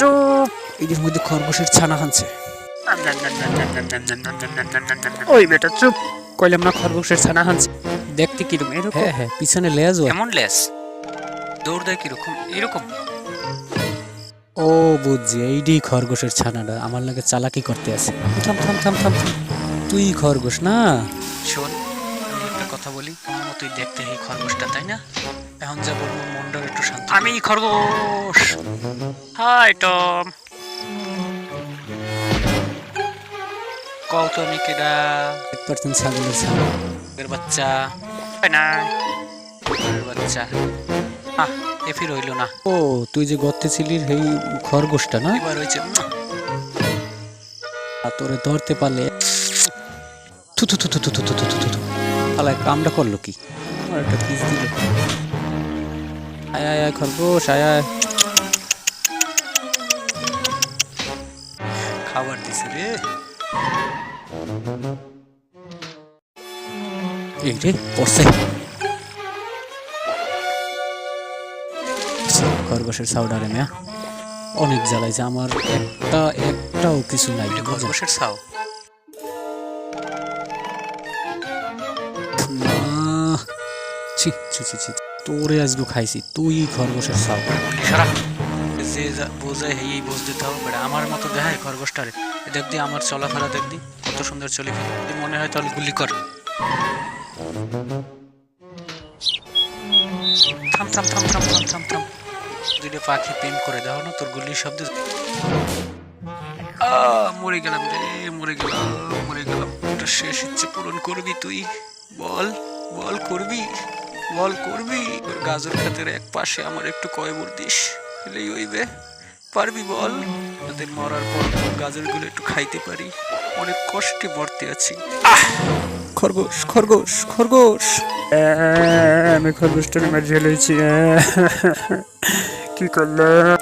চুপ এদের মধ্যে খরগোশের ছানা হানছে ওই বেটা চুপ কইলাম না খরগোশের ছানা হানছে দেখতে কীরকম? এরকম? হ্যাঁ হ্যাঁ পিছনে লেজ হয় কেমন লেস? দৌড় দেয় কীরকম? এরকম? ও বুঝছি। এইডি খরগোশের ছানাটা। আমার লাগে চালাকি করতে আছে। থাম থাম থাম থাম। তুই খরগোশ না? শোন আমি একটা কথা বলি। আমার মতোই দেখতে এই খরগোশটা তাই না? এখন যা বলব মনটা একটু শান্ত আমি খরগোশ! Hi Tom! কও তো আমি কেডা এক পার্সেন্ট ছাগলের ছানা। বাচ্চা। হয় না বাচ্চা আহ এ ফির না ও তুই যে গর্তে ছিলি সেই খরগোশটা না এবার হয়েছে তোরে ধরতে পারলে থু থু থু থু থু থু থু থু থু থু আলাই কামটা করল কি আমার একটা কিস দিল আয় আয় আয় খরগোশ আয় আয় খাবার দিছে রে রে পড়ছে খরগোশের সাউডারে মেয়া অনেক জ্বালাইছে আমার একটা একটাও কিছু নাই এটা? খরগোশের না ছি ছি ছি ছি তোরে আজকে খাইছি তুই খরগোশের সাউ সারা যে হেই এই বোঝ দিতে হবে। আমার মতো দেখায় খরগোশটারে এ দেখ আমার চলাফেরা দেখবি কত সুন্দর চলে যদি মনে হয় তাহলে গুলি কর। থাম থাম থাম থাম থাম থাম থাম দুইটা পাখি প্রেম করে দাও না তোর গুলির শব্দে। আহ, মরে গেলাম রে মরে গেলাম মরে গেলাম। এটা শেষ ইচ্ছে পূরণ করবি তুই। বল বল করবি বল করবি। গাজর খাতের এক পাশে আমার একটু কয়বর দিস এলেই হইবে। পারবি বল আমাদের মরার পর গাজরগুলো একটু খাইতে পারি। অনেক কষ্টে মরতে আছি। খরগোশ খরগোশ খরগোশ। আমি খরগোশটাকে মারি ফেলেছি কি করলাম